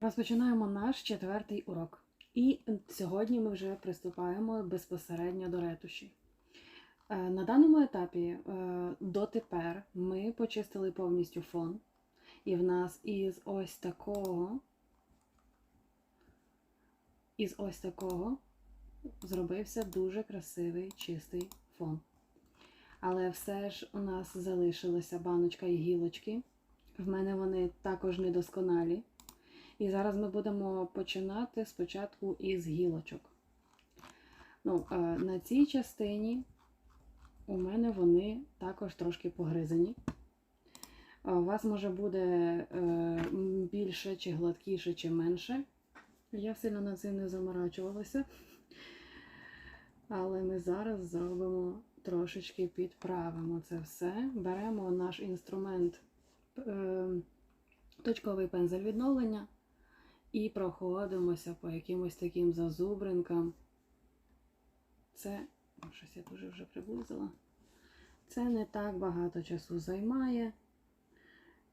Розпочинаємо наш четвертий урок. І сьогодні ми вже приступаємо безпосередньо до ретуші. Е, На даному етапі е, дотепер ми почистили повністю фон. І в нас із ось такого, із ось такого зробився дуже красивий чистий фон. Але все ж у нас залишилася баночка і гілочки. В мене вони також недосконалі. І зараз ми будемо починати спочатку із гілочок. Ну, е, на цій частині у мене вони також трошки погризані. Е, У вас може буде е, більше, чи гладкіше, чи менше. Я сильно над цим не заморачувалася. Але ми зараз зробимо трошечки підправимо це все. Беремо наш інструмент точковий пензель відновлення. І проходимося по якимось таким зазубринкам. Це, щось я дуже вже приблизила. Це не так багато часу займає.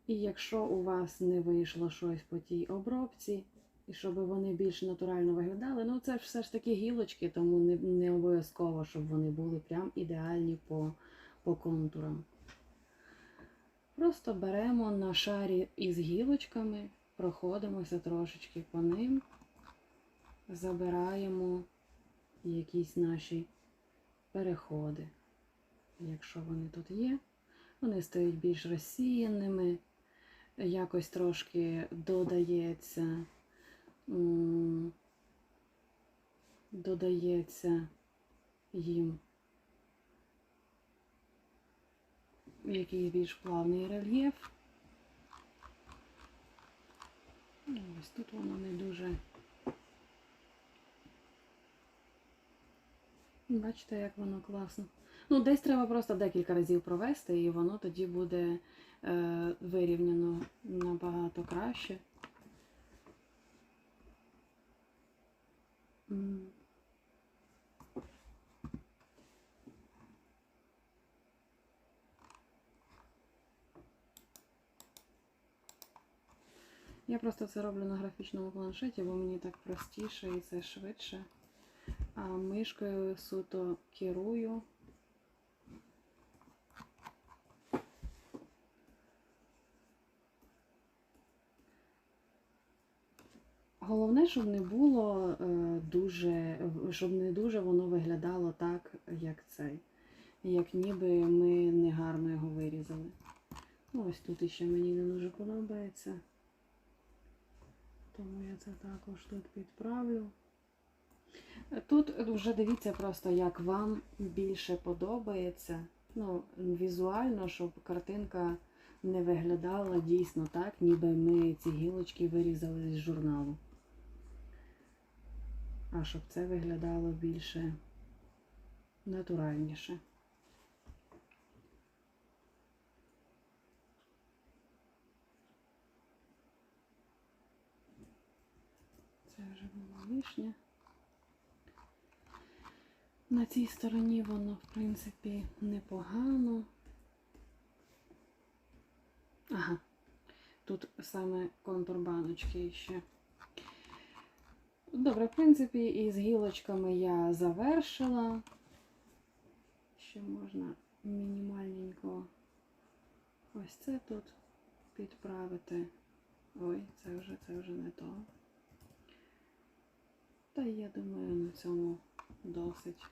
І якщо у вас не вийшло щось по тій обробці, і щоб вони більш натурально виглядали, ну це ж все ж таки гілочки, тому не, не обов'язково, щоб вони були прям ідеальні по, по контурам. Просто беремо на шарі із гілочками, проходимося трошечки по ним, забираємо якісь наші переходи. Якщо вони тут є, вони стають більш розсіяними, якось трошки додається, додається їм якийсь більш плавний рельєф. Ну, Ось тут воно не дуже. Бачите, як воно класно. Ну, десь треба просто декілька разів провести, і воно тоді буде е, вирівняно набагато краще. Я просто це роблю на графічному планшеті, бо мені так простіше і це швидше. А мишкою суто керую. Головне, щоб не було е, дуже, щоб не дуже воно виглядало так, як цей. Як ніби ми негарно його вирізали. Ось тут іще мені не дуже подобається. Тому я це також тут підправлю. Тут вже дивіться просто, як вам більше подобається. Ну, візуально, щоб картинка не виглядала дійсно так, ніби ми ці гілочки вирізали з журналу. А щоб це виглядало більше натуральніше. Це вже було лишнє. На цій стороні воно, в принципі, непогано. Ага, тут саме контур баночки ще. Добре, в принципі, із гілочками я завершила. Ще можна мінімальненько ось це тут підправити. Ой, це вже, це вже не то. Та я думаю, на цьому досить.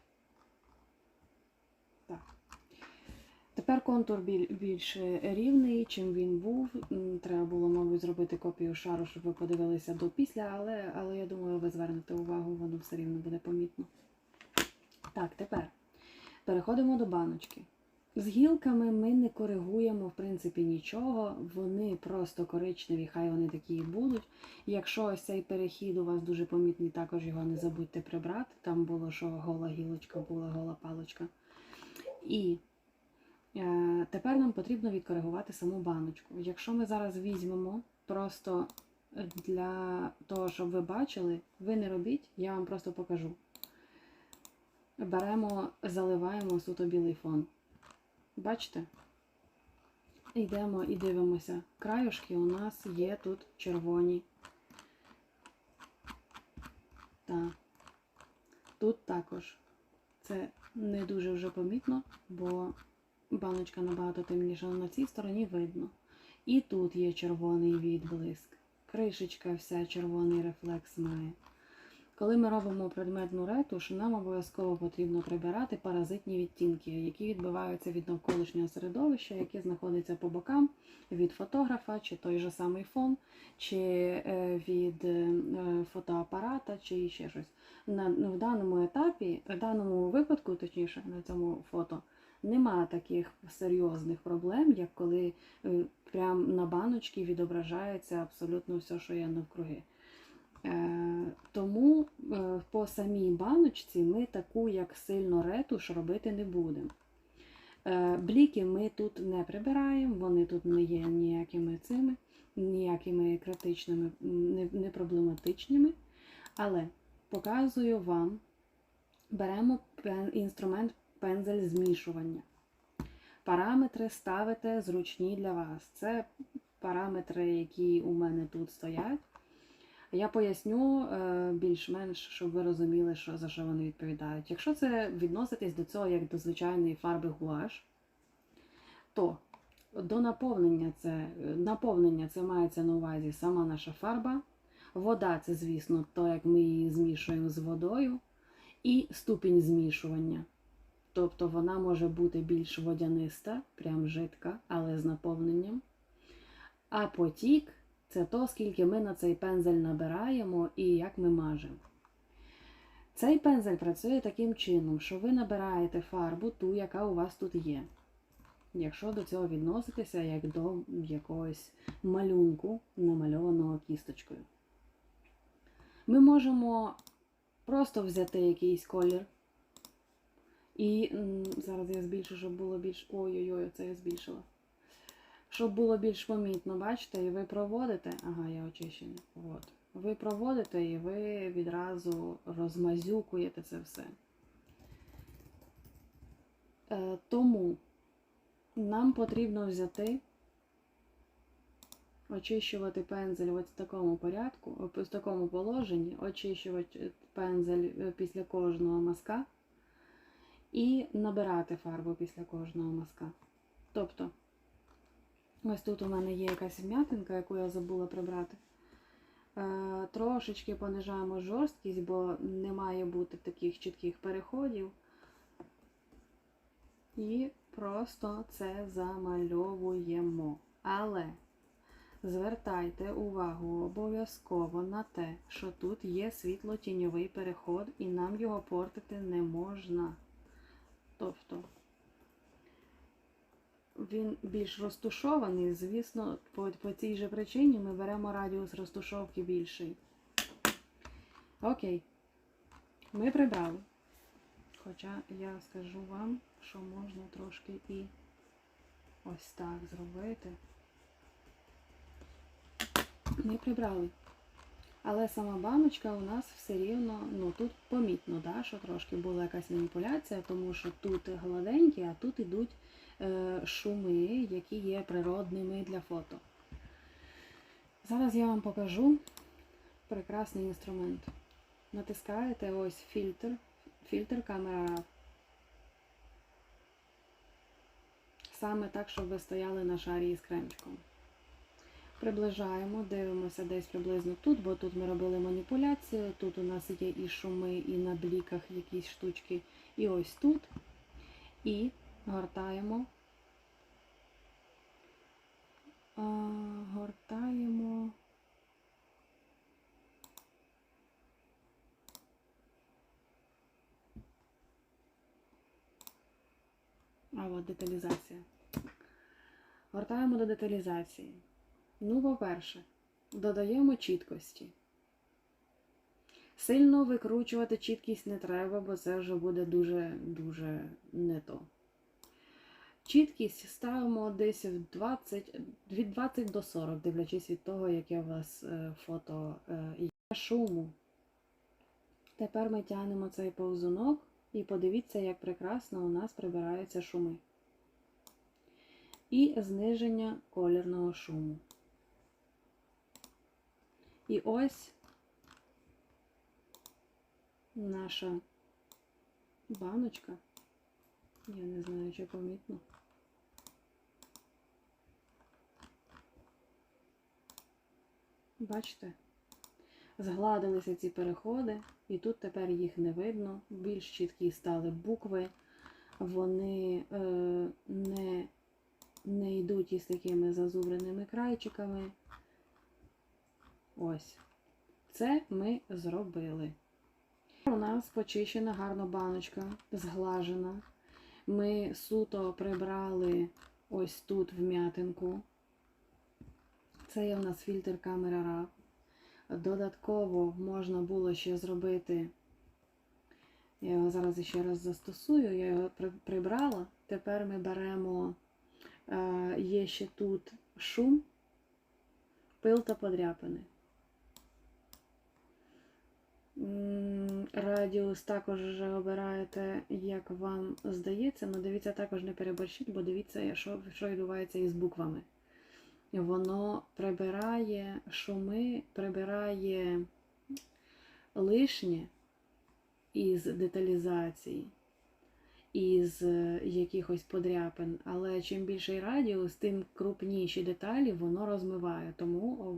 Так. Тепер контур більш рівний, чим він був. Треба було, мабуть, зробити копію шару, щоб ви подивилися до після, але, але я думаю, ви звернете увагу, воно все рівно буде помітно. Так, тепер переходимо до баночки. З гілками ми не коригуємо, в принципі, нічого. Вони просто коричневі, хай вони такі і будуть. Якщо ось цей перехід у вас дуже помітний, також його не забудьте прибрати. Там було, що гола гілочка була, гола палочка. І е, тепер нам потрібно відкоригувати саму баночку. Якщо ми зараз візьмемо просто для того, щоб ви бачили, ви не робіть, я вам просто покажу. Беремо, заливаємо суто білий фон. Бачите? Йдемо і дивимося. Краюшки у нас є тут червоні. та тут також це не дуже вже помітно, бо баночка набагато темніша на цій стороні видно. І тут є червоний відблиск. Кришечка вся червоний рефлекс має. Коли ми робимо предметну ретуш, нам обов'язково потрібно прибирати паразитні відтінки, які відбиваються від навколишнього середовища, яке знаходиться по бокам від фотографа, чи той же самий фон, чи е, від е, фотоапарата, чи ще щось. На, ну, в даному етапі, в даному випадку, точніше, на цьому фото, немає таких серйозних проблем, як коли е, прям на баночці відображається абсолютно все, що є навкруги. Е, тому е, по самій баночці ми таку, як сильно ретуш, робити не будемо. Е, бліки ми тут не прибираємо, вони тут не є ніякими цими, ніякими критичними, не проблематичними. Але показую вам, беремо інструмент пензель змішування. Параметри ставите зручні для вас. Це параметри, які у мене тут стоять. Я поясню е, більш-менш, щоб ви розуміли, що, за що вони відповідають. Якщо це відноситись до цього як до звичайної фарби гуаш, то до наповнення це наповнення це мається на увазі сама наша фарба. Вода це, звісно, то, як ми її змішуємо з водою, і ступінь змішування. Тобто вона може бути більш водяниста, прям жидка, але з наповненням. А потік це то, скільки ми на цей пензель набираємо і як ми мажемо. Цей пензель працює таким чином, що ви набираєте фарбу, ту, яка у вас тут є. Якщо до цього відноситися як до якогось малюнку, намальованого кісточкою. Ми можемо просто взяти якийсь колір. І зараз я збільшу, щоб було більш. Ой-ой-ой, це я збільшила. Щоб було більш помітно, бачите, і ви проводите. Ага, я очищений. От. Ви проводите і ви відразу розмазюкуєте це все. Е, тому нам потрібно взяти, очищувати пензель ось в такому порядку, в такому положенні, очищувати пензель е, після кожного мазка і набирати фарбу після кожного мазка. Тобто, ось тут у мене є якась вм'ятинка, яку я забула прибрати. Е, трошечки понижаємо жорсткість, бо не має бути таких чітких переходів. І просто це замальовуємо. Але звертайте увагу обов'язково на те, що тут є світло-тіньовий переход, і нам його портити не можна. Тобто він більш розтушований, звісно, по, по цій же причині ми беремо радіус розтушовки більший. Окей, ми прибрали. Хоча я скажу вам, що можна трошки і ось так зробити. Ми прибрали. Але сама баночка у нас все рівно, ну тут помітно, да, що трошки була якась маніпуляція, тому що тут гладенькі, а тут ідуть шуми, які є природними для фото. Зараз я вам покажу прекрасний інструмент. Натискаєте ось фільтр, фільтр камера. Саме так, щоб ви стояли на шарі із кремчиком. Приближаємо, дивимося десь приблизно тут, бо тут ми робили маніпуляцію. Тут у нас є і шуми, і на бліках якісь штучки. І ось тут. І гортаємо. Гортаємо. А от деталізація. Гортаємо до деталізації. Ну, по-перше, додаємо чіткості. Сильно викручувати чіткість не треба, бо це вже буде дуже-дуже не то. Чіткість ставимо десь в 20, від 20 до 40, дивлячись від того, яке у вас е, фото е, є. Шуму. Тепер ми тягнемо цей повзунок і подивіться, як прекрасно у нас прибираються шуми. І зниження колірного шуму. І ось наша баночка. Я не знаю, чи помітно. Бачите? Згладилися ці переходи, і тут тепер їх не видно. Більш чіткі стали букви. Вони е, не, не йдуть із такими зазубреними крайчиками. Ось. Це ми зробили. У нас почищена гарно баночка, зглажена. Ми суто прибрали ось тут вм'ятинку. Це є у нас фільтр камера RAW. Додатково можна було ще зробити. Я його зараз ще раз застосую, я його прибрала. Тепер ми беремо, е, є ще тут шум, пил та подряпини. Радіус також вже обираєте, як вам здається, але дивіться, також не переборщіть, бо дивіться, що, що відбувається із буквами. Воно прибирає шуми, прибирає лишнє із деталізації, із е, якихось подряпин. Але чим більший радіус, тим крупніші деталі воно розмиває. Тому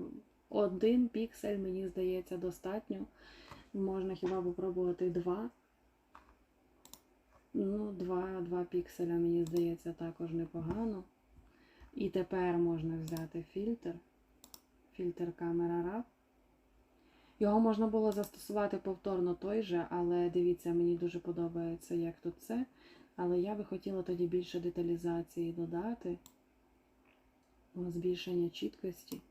один піксель, мені здається, достатньо. Можна хіба попробувати два. Ну, два, два пікселя, мені здається, також непогано. І тепер можна взяти фільтр. Фільтр камера RAW. Його можна було застосувати повторно той же, але дивіться, мені дуже подобається, як тут це. Але я би хотіла тоді більше деталізації додати. Збільшення чіткості.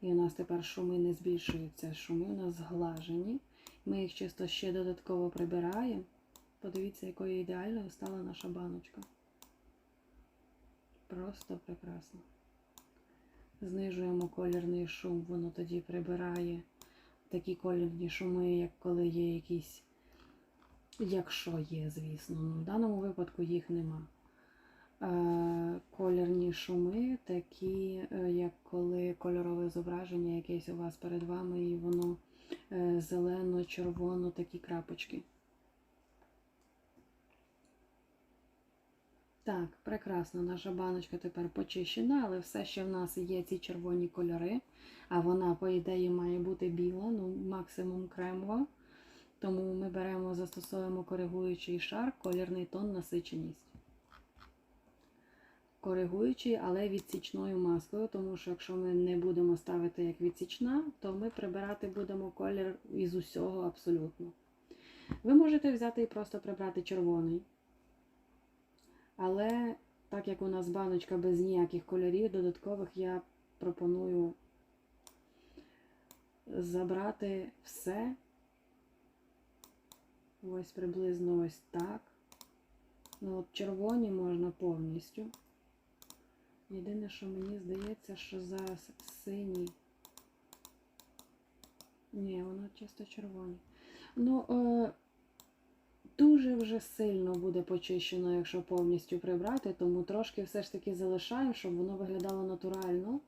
І у нас тепер шуми не збільшуються. Шуми у нас зглажені. Ми їх чисто ще додатково прибираємо. Подивіться, якою ідеальною стала наша баночка. Просто прекрасно. Знижуємо колірний шум, воно тоді прибирає такі колірні шуми, як коли є якісь, якщо є, звісно. Ну, в даному випадку їх нема. Е, колірні шуми, такі, е, як коли кольорове зображення якесь у вас перед вами, і воно е, зелено, червоно, такі крапочки. Так, прекрасно, наша баночка тепер почищена, але все ще в нас є ці червоні кольори, а вона, по ідеї, має бути біла, ну максимум кремова. Тому ми беремо, застосовуємо коригуючий шар, колірний тон, насиченість. Коригуючий, але відсічною маскою, тому що якщо ми не будемо ставити як відсічна, то ми прибирати будемо колір із усього абсолютно. Ви можете взяти і просто прибрати червоний. Але так як у нас баночка без ніяких кольорів додаткових, я пропоную забрати все. Ось приблизно ось так. Ну, от червоні можна повністю. Єдине, що мені здається, що зараз синій. Ні, воно чисто червоні. Ну, е, дуже вже сильно буде почищено, якщо повністю прибрати, тому трошки все ж таки залишаємо, щоб воно виглядало натурально.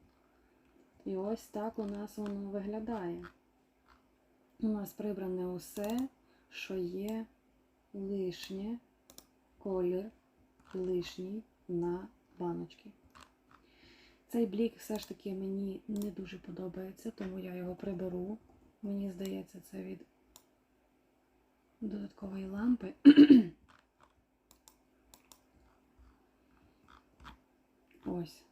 І ось так у нас воно виглядає. У нас прибране усе, що є лишнє, колір лишній на баночці. Цей блік все ж таки мені не дуже подобається, тому я його приберу. Мені здається, це від додаткової лампи. Ось.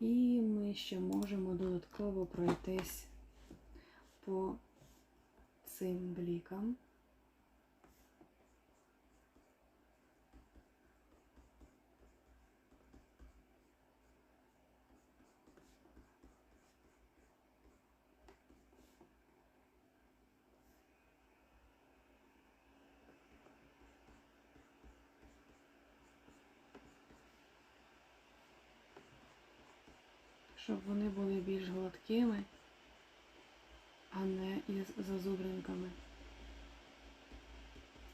І ми ще можемо додатково пройтись по цим блікам. Щоб вони були більш гладкими, а не із зазубринками.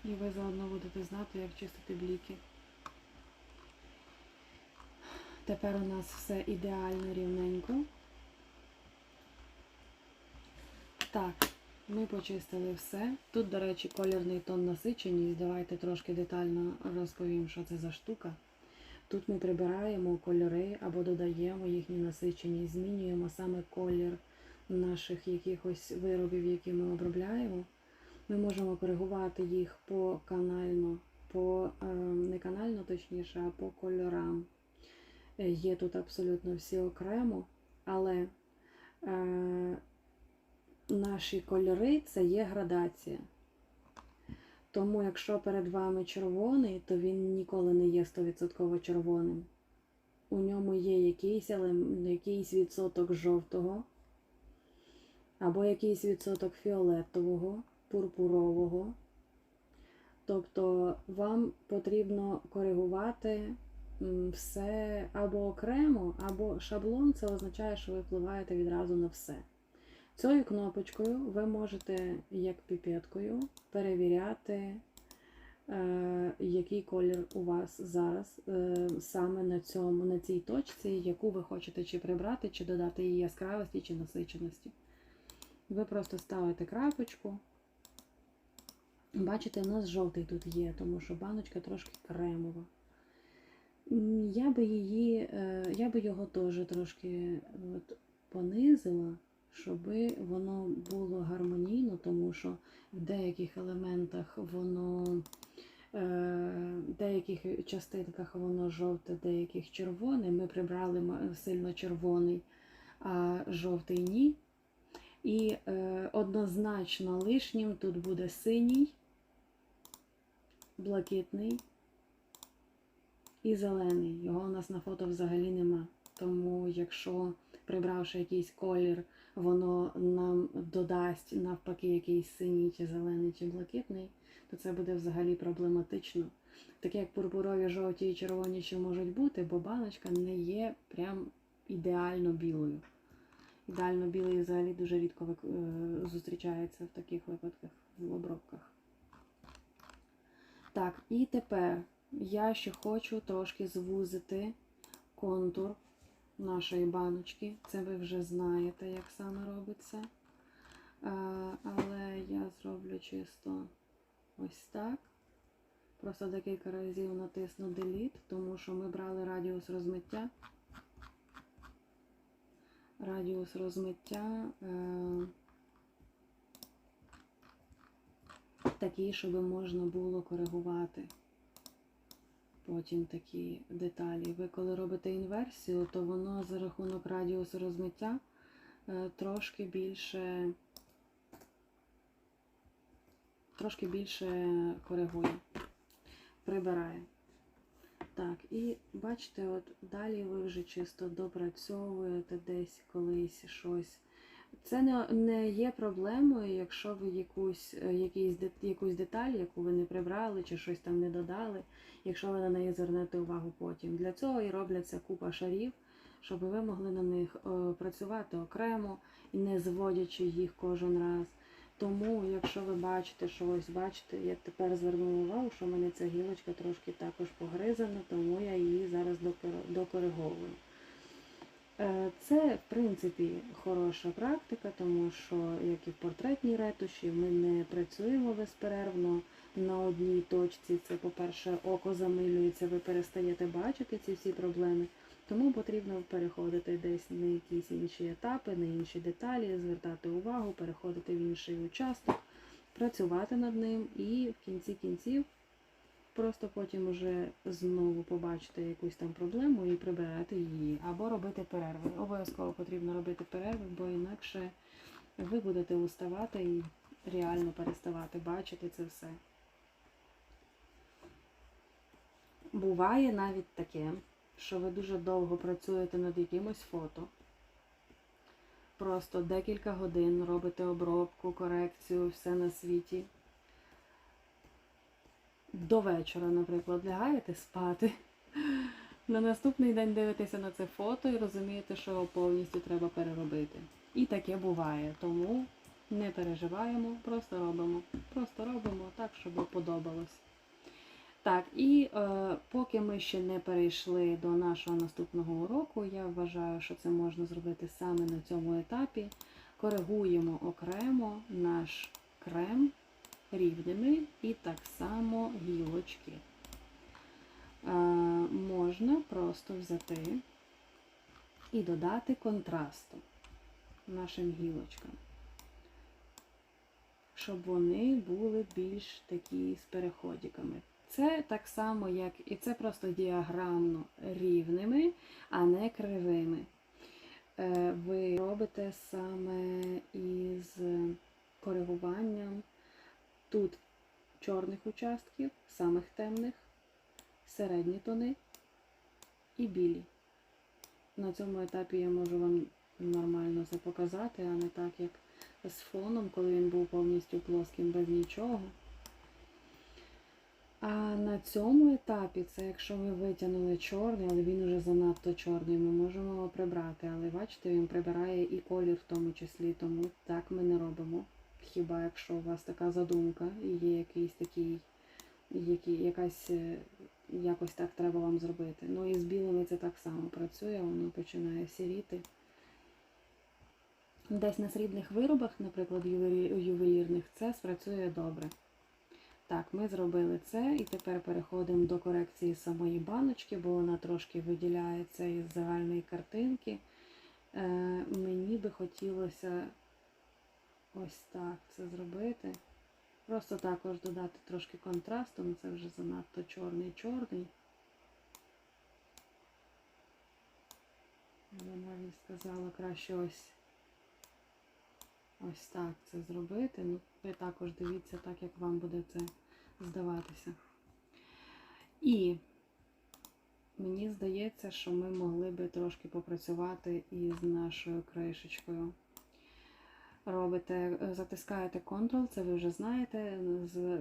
І ви заодно будете знати, як чистити бліки. Тепер у нас все ідеально рівненько. Так, Ми почистили все. Тут, до речі, колірний тон насиченість. Давайте трошки детально розповім, що це за штука. Тут ми прибираємо кольори або додаємо їхню насиченість, змінюємо саме колір наших якихось виробів, які ми обробляємо. Ми можемо коригувати їх по канально, по е, не канально, точніше, а по кольорам. Е, Є тут абсолютно всі окремо, але е, наші кольори це є градація. Тому, якщо перед вами червоний, то він ніколи не є 100% червоним. У ньому є якийсь, якийсь відсоток жовтого, або якийсь відсоток фіолетового, пурпурового. Тобто вам потрібно коригувати все або окремо, або шаблон це означає, що ви впливаєте відразу на все. Цією кнопочкою ви можете, як піпеткою, перевіряти, е, який колір у вас зараз е, саме на цьому, на цій точці, яку ви хочете чи прибрати, чи додати її яскравості чи насиченості. Ви просто ставите крапочку. Бачите, у нас жовтий тут є, тому що баночка трошки кремова. Я би її, е, я би його теж трошки от, понизила, щоб воно було гармонійно, тому що в деяких елементах воно, е, в деяких частинках воно жовте, в деяких червоне. Ми прибрали сильно червоний, а жовтий ні. І е, однозначно лишнім тут буде синій, блакитний і зелений. Його у нас на фото взагалі нема. Тому якщо прибравши якийсь колір, воно нам додасть навпаки якийсь синій, чи зелений, чи блакитний, то це буде взагалі проблематично. Таке як пурпурові, жовті і червоні ще можуть бути, бо баночка не є прям ідеально білою. Ідеально білий взагалі дуже рідко е, зустрічається в таких випадках в обробках. Так, і тепер я ще хочу трошки звузити контур нашої баночки. Це ви вже знаєте, як саме робиться. Е, Але я зроблю чисто ось так. Просто декілька разів натисну Delete, тому що ми брали радіус розмиття. Радіус розмиття е, такий, щоб можна було коригувати потім такі деталі. Ви коли робите інверсію, то воно за рахунок радіусу розмиття е, трошки більше трошки більше коригує, прибирає. Так, і бачите, от далі ви вже чисто допрацьовуєте десь колись щось. Це не, не є проблемою, якщо ви якусь, е, якийсь, де- якусь деталь, яку ви не прибрали чи щось там не додали, якщо ви на неї звернете увагу потім. Для цього і робляться купа шарів, щоб ви могли на них е, працювати окремо і не зводячи їх кожен раз. Тому, якщо ви бачите, що ось бачите, я тепер звернула увагу, що в мене ця гілочка трошки також погризана, тому я її зараз докор- докориговую. Е, Це, в принципі, хороша практика, тому що, як і в портретній ретуші, ми не працюємо безперервно на одній точці. Це, по-перше, око замилюється, ви перестаєте бачити ці всі проблеми. Тому потрібно переходити десь на якісь інші етапи, на інші деталі, звертати увагу, переходити в інший участок, працювати над ним і в кінці кінців просто потім уже знову побачити якусь там проблему і прибирати її, або робити перерви. Обов'язково потрібно робити перерви, бо інакше ви будете уставати і реально переставати бачити це все. Буває навіть таке, що ви дуже довго працюєте над якимось фото. Просто декілька годин робите обробку, корекцію, все на світі. До вечора, наприклад, лягаєте спати. На наступний день дивитеся на це фото і розумієте, що його повністю треба переробити. І таке буває. Тому не переживаємо, просто робимо. Просто робимо так, щоб подобалось. Так, і е, поки ми ще не перейшли до нашого наступного уроку, я вважаю, що це можна зробити саме на цьому етапі, коригуємо окремо наш крем рівними і так само гілочки. Е, можна просто взяти і додати контрасту нашим гілочкам, щоб вони були більш такі з переходиками. Це так само, як і це просто діаграмно рівними, а не кривими. Е, Ви робите саме із коригуванням тут чорних участків, самих темних, середні тони і білі. На цьому етапі я можу вам нормально це показати, а не так, як з фоном, коли він був повністю плоским без нічого. А на цьому етапі, це якщо ми витягнули чорний, але він уже занадто чорний, ми можемо його прибрати. Але бачите, він прибирає і колір в тому числі, тому так ми не робимо. Хіба якщо у вас така задумка і є якийсь такий, який, якась, е, якось так треба вам зробити. Ну і з білими це так само працює, воно починає сіріти. Десь на срібних виробах, наприклад, ювелірних, це спрацює добре. Так, ми зробили це і тепер переходимо до корекції самої баночки, бо вона трошки виділяється із загальної картинки. Е, мені би хотілося ось так це зробити. Просто також додати трошки контрасту, але це вже занадто чорний-чорний. Я навіть сказала краще ось ось так це зробити. Ну, ви також дивіться так, як вам буде це здаватися. І мені здається, що ми могли би трошки попрацювати із нашою кришечкою. Робите, е, затискаєте Ctrl, це ви вже знаєте,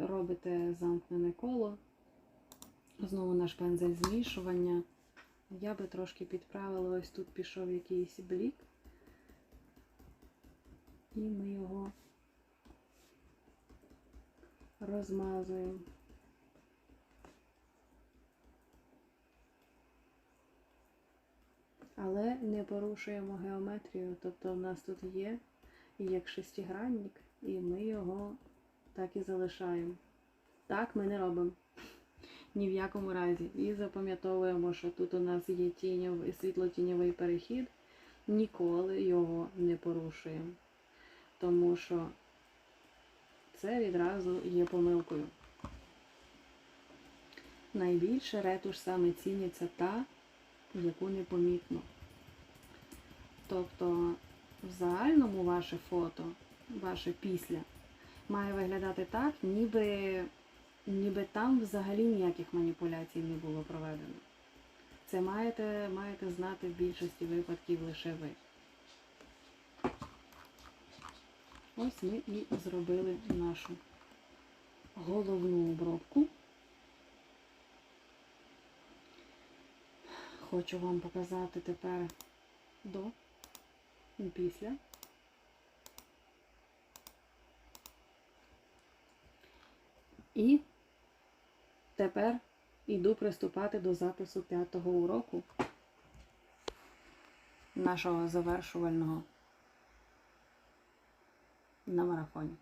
робите замкнене коло. Знову наш пензель змішування. Я би трошки підправила, ось тут пішов якийсь блік. І ми його розмазуємо. Але не порушуємо геометрію, тобто в нас тут є як шестигранник, і ми його так і залишаємо. Так ми не робимо. Ні в якому разі. І запам'ятовуємо, що тут у нас є тіньовий, світло-тіньовий перехід. Ніколи його не порушуємо. Тому що це відразу є помилкою. Найбільше ретуш саме ціниться та, яку непомітно. Тобто в загальному ваше фото, ваше після, має виглядати так, ніби, ніби там взагалі ніяких маніпуляцій не було проведено. Це маєте, маєте знати в більшості випадків лише ви. Ось ми і зробили нашу головну обробку. Хочу вам показати тепер до після. І тепер йду приступати до запису п'ятого уроку нашого завершувального на марафоні.